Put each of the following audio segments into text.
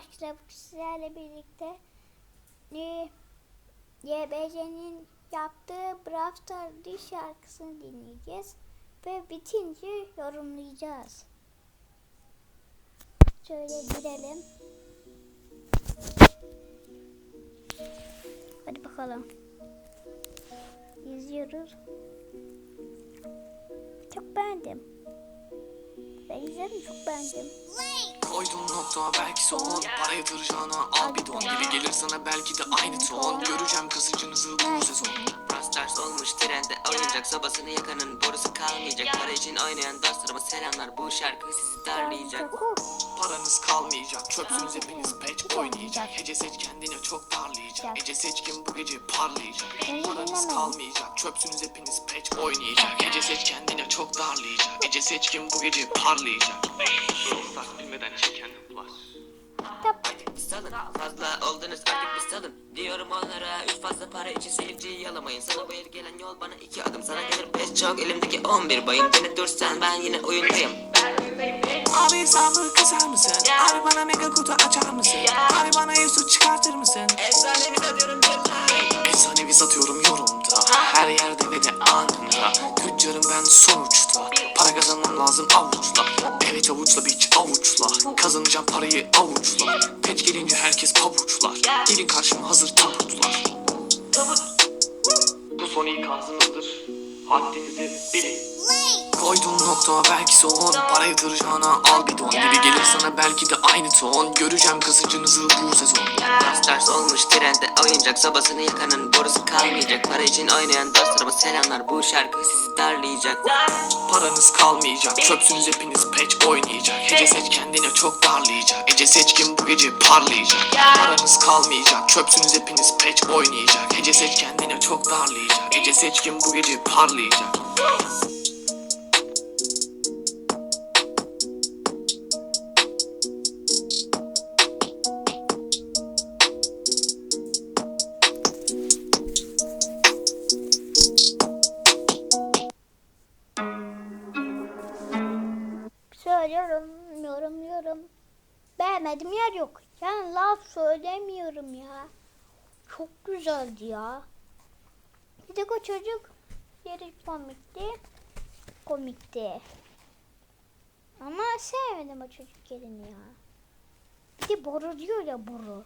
arkadaşlar sizlerle birlikte e, YBC'nin yaptığı Brawl Stars şarkısını dinleyeceğiz ve bitince yorumlayacağız. Şöyle girelim. Hadi bakalım. İzliyoruz. Çok beğendim. Ben izledim çok beğendim. Koyduğun nokta belki son. Para yatıracağına al bir don Gibi gelir sana belki de aynı ton. Göreceğim kasıcınızı bu sezon. Rastars olmuş trende oyuncak Sobasını yakanın borusu kalmayacak. Para için oynayan dostlarıma selamlar. Bu şarkı sizi darlayacak. Paranız kalmayacak. Çöpsünüz hepiniz patch oynayacak. Hece seç kendine çok darlayacak Ece seçkin bu gece parlayacak. Paranız kalmayacak. Çöpsünüz hepiniz patch oynayacak. Hece seç kendine çok darlayacak. Ece seçkin bu gece parlayacak Diyorum onlara üç fazla para için seyirciyi yalamayın. Sana el gelen yol bana iki adım Sana gelir beş çok elimdeki on bir bayım. Beni dursan ben yine oyundayım. Abi hesabı kısar mısın? Abi bana mega kutu açar mısın? Abi bana Yusuf çıkartır mısın? Efsanevi satıyorum cezayı Efsanevi satıyorum yorumda. Her yerde ve de anında Tüccarım ben sonuçta. Para kazanmam lazım avuçla. Evet avuçla biç avuçla. Kazanacağım parayı avuçla. Pet gelince herkes pabuçlar. Gelin karşıma hazır tabutlar. Bu son ikazınızdır Haddinizi bilin Koyduğun nokta belki son. Para yatıracağına al bir don Gibi gelir sana belki de aynı ton. Göreceğim kasıcınızı bu sezon. Rastars olmuş trende oyuncak Sobasını yakanın borusu kalmayacak Para için oynayan dostlarıma selamlar. Bu şarkı sizi darlayacak. Paranız kalmayacak Çöpsünüz hepiniz patch oynayacak. Hece seç kendine çok darlayacak. Ece seçkin bu gece parlayacak. Paranız kalmayacak Çöpsünüz hepiniz patch oynayacak. Hece seç kendine çok darlayacak. Ece seçkin bu gece parlayacak söylüyorum, yorumluyorum. Beğenmedim yer yok. Yani laf söylemiyorum ya. Çok güzeldi ya. Bir de o çocuk yeri komikti. Komikti. Ama sevmedim o çocuk yerini ya. Bir de boru diyor ya boru.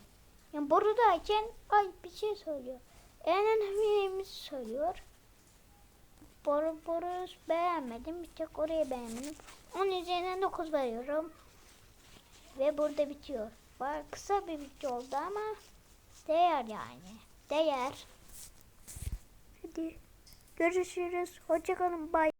Yani borudayken ay bir şey söylüyor. En önemlimizi söylüyor. Boru beğenmedim. Bir tek orayı beğenmedim. Onun üzerinden 9 veriyorum. Ve burada bitiyor. Baya kısa bir video oldu ama değer yani. Değer. Hadi görüşürüz. Hoşçakalın. Bye.